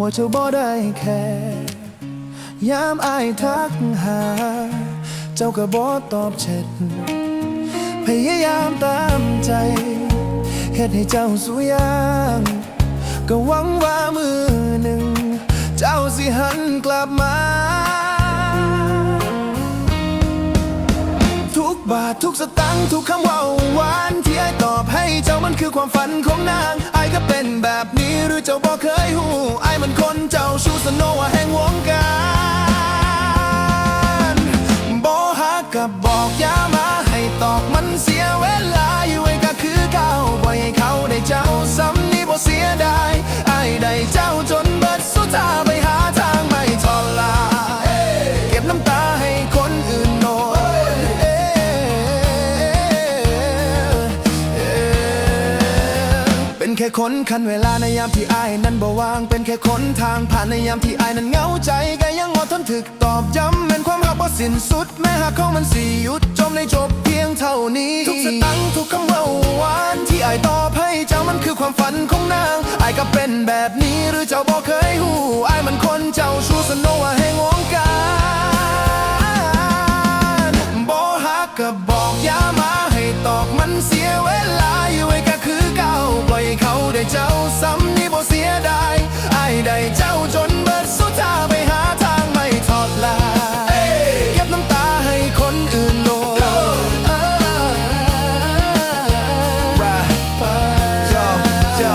ว่าเจ้าบ่ได้แค่ยามอายทักหา เจ้าก็บ่ตอบแชทพยายามตามใจเฮ็ดให้เจ้าสุยางก็หวังว่ามือหนึ่ง เจ้าสิหันกลับมา ทุกบาททุกสตังค์ทุกคำว่า คือความฝันของนางไอ้ก็เป็นแบบนี้หรือเจ้าบอเคยหูไอ้มันคนเจ้าชูสโนวาแห่งวงการบ่ฮักกับบอกยามาให้ตอกมันเสียเวลาอยู่ไอ้ก็คือเก่าปล่อยให้เขาได้เจ้าซ้ำนี่บ่เสียดายไอได้เจ้าจ แค่คนคันเวลาในยามที่อายนั้นบ่วาง เป็นแค่คนทางผ่านในยามที่อายนั้นเหงาใจก็ยังอดทนถึกตอบย้ำเป็นความรักบ่สิ้นสุด แม้หากเขามันสิหยุดจมในจบเพียงเท่านี้ ทุกสตังทุกคำว่าหวานที่อายตอบให้เจ้ามันคือความฝันของนางอายก็เป็นแบบนี้หรือเจ้าบ่เคยหูอายมันคนเจ้าชูสโนว่าแห่งว ซ้ำนี่บ่เสียดายไอ้ได้เจ้าจนเบิดสุดทาไปหาทางไม่ทอดลาเก็บน้ำตาให้คนอื่นโลด Yo, yo,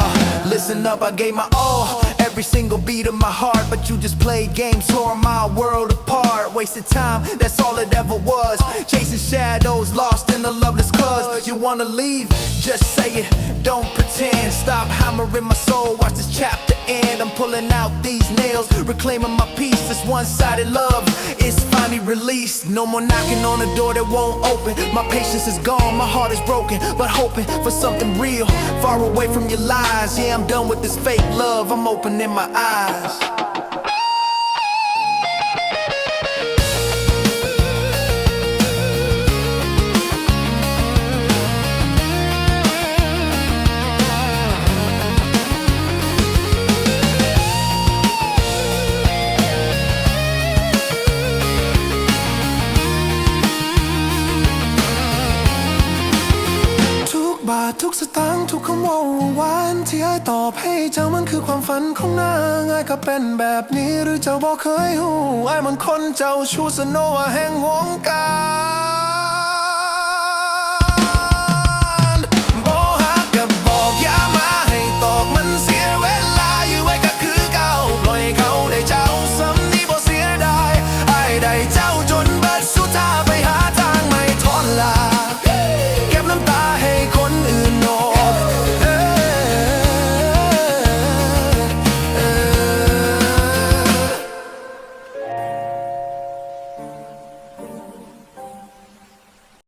listen up, I gave my all. Every single beat of my heart, but you just played games, tore my world apart. Wasted time, that's all it ever was. Chasing shadows, lost in the loveless cause. You wanna leave? Just say it, don't pretend. Stop hammering my soul, watch this chapter end. I'm pulling out these nails, reclaiming my peace. This one sided love is finally released. No more knocking on the door that won't open. My patience is gone, my heart is broken, but hoping for something real. Far away from your lies, yeah, I'm done with this fake love. I'm opening my eyes. บาททุกสตางค์ทุกคำว่าหวานที่ไอ้ตอบให้เจ้ามันคือความฝันของนางไอ้ายก็เป็นแบบนี้หรือเจ้าบอกเคยหูไอ้มันคนเจ้าชูสโนวาแห่งวงการ